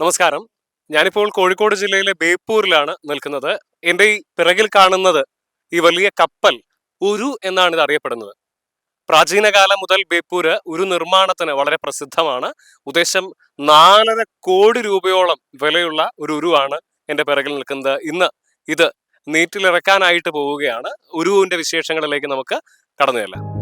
നമസ്കാരം. ഞാനിപ്പോൾ കോഴിക്കോട് ജില്ലയിലെ ബേപ്പൂരിലാണ് നിൽക്കുന്നത്. എന്റെ ഈ പിറകിൽ കാണുന്നത് ഈ വലിയ കപ്പൽ ഉരു എന്നാണ് ഇത് അറിയപ്പെടുന്നത്. പ്രാചീന കാലം മുതൽ ബേപ്പൂര് ഉരു നിർമ്മാണത്തിന് വളരെ പ്രസിദ്ധമാണ്. ഉദ്ദേശം നാലര കോടി രൂപയോളം വിലയുള്ള ഒരു ഉരുവാണ് എന്റെ പിറകിൽ നിൽക്കുന്നത്. ഇന്ന് ഇത് നീറ്റിലിറക്കാനായിട്ട് പോവുകയാണ്. ഉരുവിന്റെ വിശേഷങ്ങളിലേക്ക് നമുക്ക് കടന്നു ചെല്ലാം.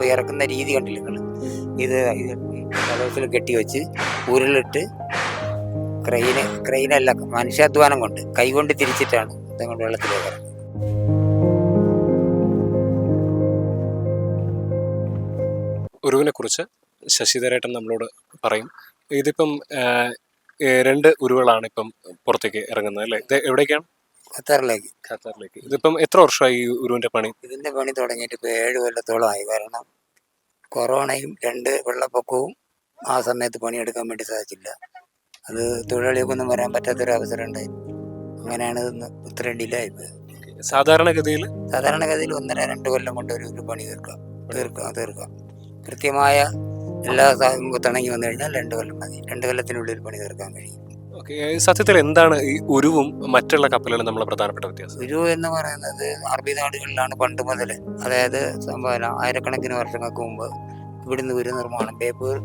ഇറക്ക ഇപ്പൊ ഇറക്കുന്ന രീതി കണ്ടില്ല നിങ്ങൾ ഇത് ഇത് കലോസിൽ കെട്ടി വെച്ച് ഉരുളിട്ട് ക്രെയിന് ക്രെയിനല്ല മനുഷ്യാധ്വാനം കൊണ്ട് കൈകൊണ്ട് തിരിച്ചിട്ടാണ് ഇതങ്ങോട്ട് വെള്ളത്തിലേക്ക് ഇറങ്ങുന്നത്. ഉരുവിനെ കുറിച്ച് ശശിധരേട്ടൻ നമ്മളോട് പറയും. ഇതിപ്പം രണ്ട് ഉരുവുകളാണ് ഇപ്പം പുറത്തേക്ക് ഇറങ്ങുന്നത് അല്ലേ? ഇത് എവിടേക്കാണ്? ഖത്തറിലേക്ക്. ഖത്തറിലേക്ക്. ഇതിപ്പം എത്ര വർഷമായി ഈ ഉരുവിന്റെ പണി? ഇതിന്റെ പണി തുടങ്ങിയിട്ട് ഇപ്പോൾ ഏഴ് കൊല്ലത്തോളമായി. കാരണം കൊറോണയും രണ്ട് വെള്ളപ്പൊക്കവും ആ സമയത്ത് പണിയെടുക്കാൻ വേണ്ടി സാധിച്ചില്ല. അത് തൊഴിലാളികൾക്കൊന്നും വരാൻ പറ്റാത്തൊരു അവസരം ഉണ്ടായി. അങ്ങനെയാണ് ഇതൊന്ന് ഇത്രയും ഡിലേ ആയിപ്പോയത് സാധാരണഗതിയിൽ? സാധാരണഗതിയിൽ ഒന്നര രണ്ട് കൊല്ലം കൊണ്ട് ഒരു ഒരു പണി തീർക്കാം. തീർക്കാം തീർക്കാം. കൃത്യമായ എല്ലാ സാധനവും തിണങ്ങി വന്നു കഴിഞ്ഞാൽ രണ്ട് കൊല്ലം മതി. രണ്ട് കൊല്ലത്തിനുള്ളിൽ പണി തീർക്കാൻ കഴിയും. സത്യത്തിൽ എന്താണ് ഈ ഉരുവും മറ്റുള്ള കപ്പലുകളും നമ്മളെ പ്രധാനപ്പെട്ട വ്യത്യാസം? ഉരു എന്ന് പറയുന്നത് അറബി നാടുകളിലാണ് പണ്ട് മുതൽ അതായത് സംഭവം ആയിരക്കണക്കിന് വർഷങ്ങൾക്ക് മുമ്പ് ഇവിടുന്ന് ഉരു നിർമ്മാണം ബേപ്പൂർ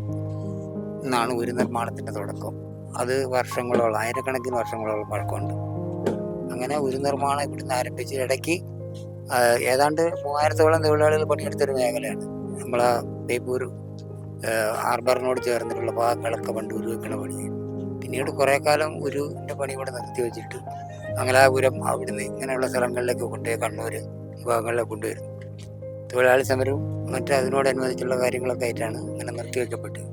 എന്നാണ് ഉരു നിർമ്മാണത്തിന്റെ തുടക്കം. അത് വർഷങ്ങളോളം ആയിരക്കണക്കിന് വർഷങ്ങളോളം പഴക്കമുണ്ട്. അങ്ങനെ ഉരു നിർമ്മാണം ഇവിടുന്ന് ആരംഭിച്ച് ഇടയ്ക്ക് ഏതാണ്ട് മൂവായിരത്തോളം തൊഴിലാളികൾ പണിയെടുത്തൊരു മേഖലയാണ്. നമ്മളെ ബേപ്പൂർ ഹാർബറിനോട് ചേർന്നിട്ടുള്ള ഭാഗങ്ങളൊക്കെ പണ്ട് ഉരു വെക്കണ പണി പിന്നീട് കുറേ കാലം ഗുരുവിന്റെ പണി ഇവിടെ നിർത്തി വെച്ചിട്ട് മംഗലാപുരം അവിടുന്ന് ഇങ്ങനെയുള്ള സ്ഥലങ്ങളിലേക്ക് കൊണ്ടുപോയി കണ്ണൂർ വിഭാഗങ്ങളിലേക്ക് കൊണ്ടുവരുന്നു കൊണ്ടുവരും. തൊഴിലാളി സമരവും മറ്റ് അതിനോടനുബന്ധിച്ചുള്ള കാര്യങ്ങളൊക്കെ ആയിട്ടാണ് ഇങ്ങനെ നിർത്തിവെക്കപ്പെട്ടത്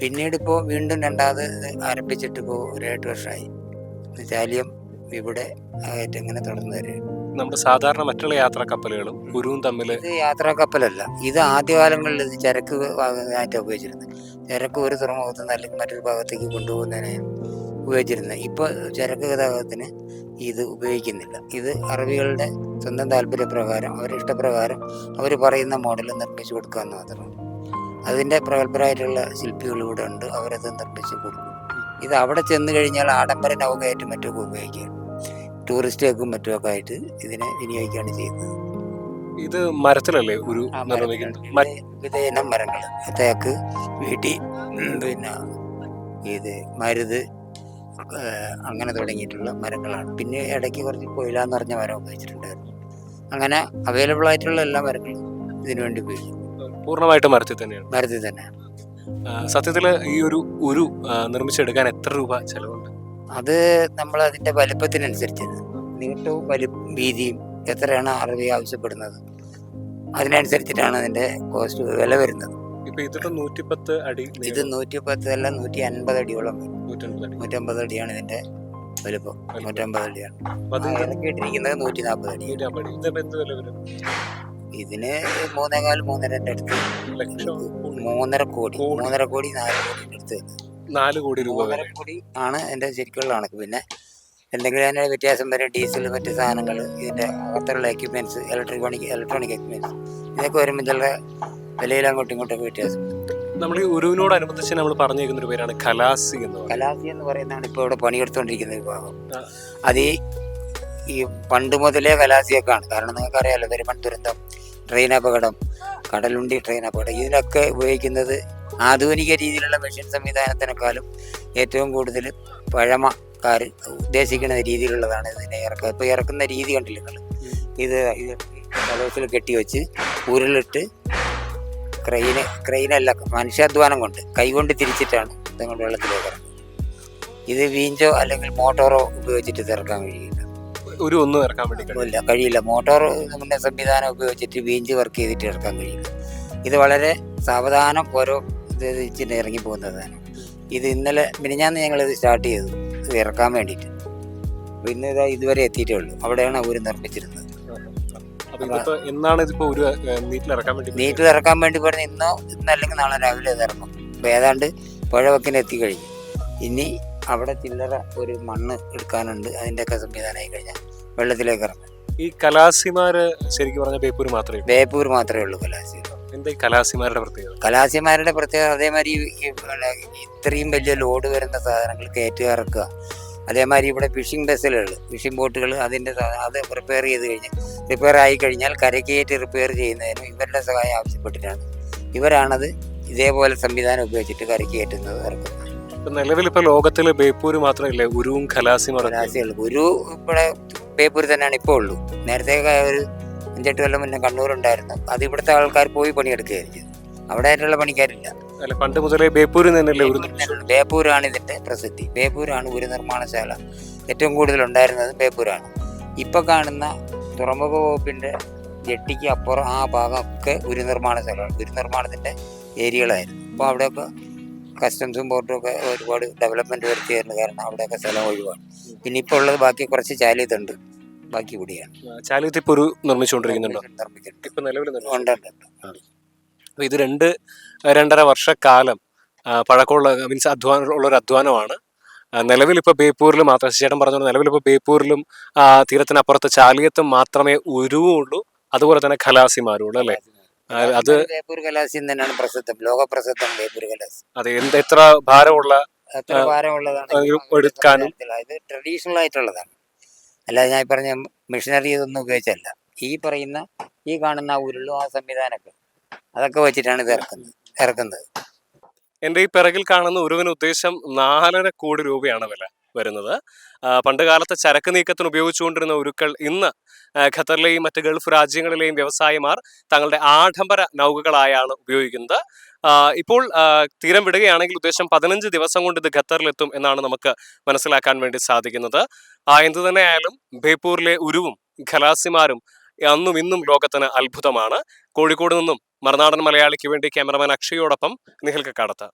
പിന്നീട് ഇപ്പോൾ വീണ്ടും രണ്ടാമത് ആരംഭിച്ചിട്ട് ഇപ്പോൾ ഒരു എട്ട് വർഷമായി ചാലിയം ഇവിടെ ആയിട്ട് ഇങ്ങനെ തുടർന്ന് വരികയാണ്. നമ്മുടെ സാധാരണ മറ്റുള്ള യാത്രാ കപ്പലുകളും ഉരുവും തമ്മിൽ യാത്രാ കപ്പലല്ല. ഇത് ആദ്യകാലങ്ങളിൽ ഇത് ചരക്ക് ആയിട്ട് ഉപയോഗിച്ചിരുന്നത് ചരക്ക് ഒരു തുറമുഖത്ത് നിന്ന് അല്ലെങ്കിൽ മറ്റൊരു ഭാഗത്തേക്ക് കൊണ്ടുപോകുന്നതിന് ഉപയോഗിച്ചിരുന്നത് ഇപ്പോൾ ചരക്ക് ഗതാഗതത്തിന് ഇത് ഉപയോഗിക്കുന്നില്ല. ഇത് അറബികളുടെ സ്വന്തം താല്പര്യപ്രകാരം അവരുടെ ഇഷ്ടപ്രകാരം അവർ പറയുന്ന മോഡൽ നിർമ്മിച്ചു കൊടുക്കുക എന്ന് മാത്രമാണ് അതിന്റെ പ്രഗത്ഭരായിട്ടുള്ള ശില്പികൾ ഇവിടെ ഉണ്ട്. അവരത് നിർമ്മിച്ച് കൊടുക്കും. ഇത് അവിടെ ചെന്ന് കഴിഞ്ഞാൽ ആഡംബര നൗകയായിട്ടും മറ്റൊക്കെ ഉപയോഗിക്കുകയാണ് ടൂറിസ്റ്റുകൾക്കും മറ്റുമൊക്കെ ആയിട്ട് ഇതിനെ വിനിയോഗിക്കുകയാണ് ചെയ്യുന്നത്. ഇത് മരത്തിലല്ലേ ഒരു നിർമ്മിക്കുന്നത്? മരങ്ങൾ. തേക്ക് വീട്ടി പിന്നെ ഇത് മരുത് അങ്ങനെ തുടങ്ങിയിട്ടുള്ള മരങ്ങളാണ്. പിന്നെ ഇടയ്ക്ക് കുറച്ച് കൊയിലാന്ന് പറഞ്ഞ മരം വെച്ചിട്ടുണ്ടായിരുന്നു. അങ്ങനെ അവൈലബിൾ ആയിട്ടുള്ള എല്ലാ മരങ്ങളും ഇതിനു വേണ്ടി ഉപയോഗിക്കും. പൂർണമായിട്ട് മരത്തിൽ തന്നെയാണ്. മരത്തിൽ തന്നെയാണ്. സത്യത്തിൽ സത്യത്തിൽ ഈ ഒരു ഒരു നിർമ്മിച്ചെടുക്കാൻ എത്ര രൂപ ചെലവുണ്ട് അത് നമ്മൾ അതിന്റെ വലിപ്പത്തിനനുസരിച്ച് നീട്ടവും വലി വീതിയും എത്രയാണ് അറബി ആവശ്യപ്പെടുന്നത്. അതിനനുസരിച്ചിട്ടാണ് അതിന്റെ കോസ്റ്റ് വില വരുന്നത്. നൂറ്റിപ്പത്ത് അടി ഇത് നൂറ്റി പത്ത് അല്ല നൂറ്റി അൻപത് അടിയോളം അടി. നൂറ്റമ്പത് അടിയാണ് ഇതിന്റെ വലുപ്പം. നൂറ്റമ്പത് അടിയാണ്. കേട്ടിരിക്കുന്നത് നൂറ്റി നാൽപ്പത് അടി. ഇതിന് മൂന്നേകാൽ മൂന്നരന്റെ അടുത്ത്. മൂന്നര കോടി. കോടി. മൂന്നര കോടി നാല് കോടി അടുത്ത് വരുന്നത്. നാല് കോടി രൂപ വരെ കോടി ആണ് എന്റെ ശരിക്കുള്ള കണക്ക്. പിന്നെ എന്തെങ്കിലും അതിന്റെ വ്യത്യാസം വരെ ഡീസൽ മറ്റ് സാധനങ്ങൾ ഇതിന്റെ അകത്തുള്ള എക്യുപ്മെന്റ്സ് ഇലക്ട്രോണിക് ഇലക്ട്രോണിക് എക്യുപ്മെന്റ്സ് ഇതൊക്കെ വരുമ്പോൾ ചില വിലയിൽ അങ്ങോട്ടും ഇങ്ങോട്ടൊക്കെ വ്യത്യാസം. നമ്മൾ ഈ ഉരുവിനോടനുബന്ധിച്ച് നമ്മൾ പറഞ്ഞേക്കുന്ന ഒരു പേരാണ് കലാസി എന്ന് കലാസി എന്ന് പറയുന്നതാണ് ഇപ്പോൾ ഇവിടെ പണിയെടുത്തുകൊണ്ടിരിക്കുന്ന വിഭാഗം. അത് ഈ പണ്ട് മുതലേ കലാസിയൊക്കെയാണ്. കാരണം നിങ്ങൾക്കറിയാലോ വരുമൺ ദുരന്തം ട്രെയിൻ അപകടം കടലുണ്ടി ട്രെയിൻ അപകടം ഇതിനൊക്കെ ഉപയോഗിക്കുന്നത് ആധുനിക രീതിയിലുള്ള മെഷീൻ സംവിധാനത്തിനേക്കാളും ഏറ്റവും കൂടുതൽ പഴമക്കാർ ഉദ്ദേശിക്കുന്ന രീതിയിലുള്ളതാണ് ഇതിനെ ഇറക്കുക. ഇപ്പോൾ ഇറക്കുന്ന രീതി കണ്ടില്ല നിങ്ങൾ ഇത് ഇത് കലോസിൽ കെട്ടി വെച്ച് ഉരുളിട്ട് ക്രെയിന് ക്രെയിനല്ല മനുഷ്യാധ്വാനം കൊണ്ട് കൈകൊണ്ട് തിരിച്ചിട്ടാണ് നിങ്ങൾ വെള്ളത്തിലേക്ക് ഇറങ്ങുന്നത്. ഇത് വീഞ്ചോ അല്ലെങ്കിൽ മോട്ടോറോ ഉപയോഗിച്ചിട്ട് ഇത് ഇറക്കാൻ കഴിയില്ല. ഒരു ഒന്നും ഇറക്കാൻ കഴിയും കഴിയില്ല. മോട്ടോർ നമ്മുടെ സംവിധാനം ഉപയോഗിച്ചിട്ട് വീഞ്ച് വർക്ക് ചെയ്തിട്ട് ഇറക്കാൻ കഴിയില്ല. ഇത് വളരെ സാവധാനം ഓരോ ഇത് വെച്ചിട്ട് ഇറങ്ങി പോകുന്നത് ഇത് ഇന്നലെ മിനിഞ്ഞാന്ന് ഞങ്ങൾ ഇത് സ്റ്റാർട്ട് ചെയ്തു. ഇത് ഇറക്കാൻ വേണ്ടിയിട്ട്. പിന്നെ ഇതാ ഇതുവരെ എത്തിയിട്ടേ ഉള്ളൂ. അവിടെയാണ് അവർ നിർമ്മിച്ചിരുന്നത്. നീറ്റിൽ ഇറക്കാൻ വേണ്ടി പറഞ്ഞ് ഇന്നോ ഇന്നല്ലെങ്കിൽ നാളെ രാവിലെ ഇത് ഇറങ്ങും. അപ്പോൾ ഏതാണ്ട് പുഴവക്കിന് എത്തിക്കഴിഞ്ഞു ഇനി അവിടെ ചില്ലറ ഒരു മണ്ണ് എടുക്കാനുണ്ട്. അതിന്റെയൊക്കെ സംവിധാനമായി കഴിഞ്ഞാൽ വെള്ളത്തിലേക്ക് ഇറങ്ങും. ഈ കലാസിമാര് ശരിക്കും പറഞ്ഞ ബേപ്പൂർ മാത്രമേ ബേപ്പൂർ മാത്രമേ ഉള്ളൂ കലാശി എന്താ കലാസിമാരുടെ പ്രത്യേകത? കലാസിമാരുടെ പ്രത്യേകത അതേമാതിരി ഇത്രയും വലിയ ലോഡ് വരുന്ന സാധനങ്ങൾ കയറ്റി ഇറക്കുക. അതേമാതിരി ഇവിടെ ഫിഷിംഗ് ബസ്സുകൾ ഫിഷിംഗ് ബോട്ടുകൾ അതിന്റെ അത് റിപ്പയർ ചെയ്ത് കഴിഞ്ഞ് റിപ്പയർ ആയി കഴിഞ്ഞാൽ കരക്കേറ്റ് റിപ്പയർ ചെയ്യുന്നതിനും ഇവരുടെ സഹായം ആവശ്യപ്പെട്ടിട്ടാണ്. ഇവരാണത് ഇതേപോലെ സംവിധാനം ഉപയോഗിച്ചിട്ട് കയറ്റുന്നത് ഇറക്കുന്നത്. ഇപ്പൊ നിലവിൽ ഇപ്പോൾ ലോകത്തിൽ ബേപ്പൂര് മാത്രമല്ലേ ഉരുവും കലാസിമാർ കലാശികൾ ഒരു ഇവിടെ ബേപ്പൂർ തന്നെയാണ് ഇപ്പോൾ ഉള്ളൂ. നേരത്തെ ഒരു അഞ്ചെട്ട് കൊല്ലം മുന്നേ കണ്ണൂരുണ്ടായിരുന്നു. അത് ഇവിടുത്തെ ആൾക്കാർ പോയി പണിയെടുക്കുകയായിരിക്കും. അവിടെ ആയിട്ടുള്ള പണിക്കാരില്ല. അല്ല പണ്ട് മുതലേ ബേപ്പൂരിൽ തന്നെയല്ലേ ബേപ്പൂരാണ് ഇതിന്റെ പ്രസിദ്ധി. ബേപ്പൂരാണ് ഒരു നിർമ്മാണശാല. ഏറ്റവും കൂടുതൽ ഉണ്ടായിരുന്നത് ബേപ്പൂരാണ്. ഇപ്പൊ കാണുന്ന തുറമുഖ വകുപ്പിന്റെ ജെട്ടിക്ക് അപ്പുറം ആ ഭാഗമൊക്കെ ഒരു നിർമ്മാണശാലയാണ് ഒരു നിർമ്മാണത്തിന്റെ ഏരിയകളായിരുന്നു. അപ്പോൾ അവിടെയൊക്കെ കസ്റ്റംസും ബോർഡും ഒക്കെ ഒരുപാട് ഡെവലപ്മെന്റ് വരുത്തിയായിരുന്നു കാരണം അവിടെയൊക്കെ സ്ഥലം ഒഴിവാണ്. പിന്നെ ഇപ്പോൾ ഉള്ളത് ബാക്കി കുറച്ച് ചാലിയതുണ്ട്. ബാക്കി കൂടിയാണ്. ചാലിയത്ത് ഒരു നിർമ്മിച്ചുകൊണ്ടിരിക്കുന്നുണ്ടോ? ഇപ്പൊ നിലവിൽ ഉണ്ട് ഉണ്ട് ഉണ്ട്. അപ്പൊ ഇത് രണ്ട് രണ്ടര വർഷക്കാലം പഴക്കമുള്ള മീൻസ് അധ്വാനം ഉള്ള ഒരു അധ്വാനമാണ്. നിലവിലിപ്പോൾ നിലവിൽ ബേപ്പൂരിൽ മാത്രം ചേട്ടൻ പറഞ്ഞ നിലവിൽ ഇപ്പൊ ബേപ്പൂരിലും തീരത്തിനപ്പുറത്ത് ചാലിയത്തും മാത്രമേ ഉരുവുള്ളൂ. അതുപോലെ തന്നെ ഖലാസിമാരും ഉള്ളൂ അല്ലേ അത് ബേപ്പൂർ കലാസ്യം തന്നെയാണ് പ്രസിദ്ധം ലോകപ്രസിദ്ധം ബേപ്പൂർ കലാസ്യം അത് എന്ത് എത്ര ഭാരമുള്ള എത്ര ഭാരമുള്ളതാണ് എടുക്കാനും. ഇത് ട്രഡീഷണൽ ആയിട്ടുള്ളതാണ്. അല്ലാതെ ഞാൻ പറഞ്ഞ മെഷീനറി ഇതൊന്നും ഉപയോഗിച്ചല്ല ഈ പറയുന്ന ഈ കാണുന്ന ഉരുളും ആ സംവിധാനമൊക്കെ അതൊക്കെ വെച്ചിട്ടാണ് ഇത് ഇറക്കുന്നത് ഇറക്കുന്നത്. എന്റെ ഈ പിറകിൽ കാണുന്ന ഉരുവിന് ഉദ്ദേശം നാലര കോടി രൂപയാണ് വില വരുന്നത്. പണ്ട് കാലത്തെ ചരക്ക് നീക്കത്തിന് ഉപയോഗിച്ചുകൊണ്ടിരുന്ന ഉരുക്കൾ ഇന്ന് ഖത്തറിലെയും മറ്റ് ഗൾഫ് രാജ്യങ്ങളിലെയും വ്യവസായിമാർ തങ്ങളുടെ ആഡംബര നൗകകളായാണ് ഉപയോഗിക്കുന്നത്. ഇപ്പോൾ തീരം വിടുകയാണെങ്കിൽ ഉദ്ദേശം പതിനഞ്ച് ദിവസം കൊണ്ട് ഇത് ഖത്തറിലെത്തും എന്നാണ് നമുക്ക് മനസ്സിലാക്കാൻ വേണ്ടി സാധിക്കുന്നത്. എന്തു തന്നെയായാലും ബേപ്പൂരിലെ ഉരുവും ഖലാസിമാരും അന്നും ഇന്നും ലോകത്തിന് അത്ഭുതമാണ്. കോഴിക്കോട് നിന്നും മറുനാടൻ മലയാളിക്ക് വേണ്ടി ക്യാമറമാൻ അക്ഷയോടൊപ്പം നിഹൽക്ക് കക്കാടത്ത്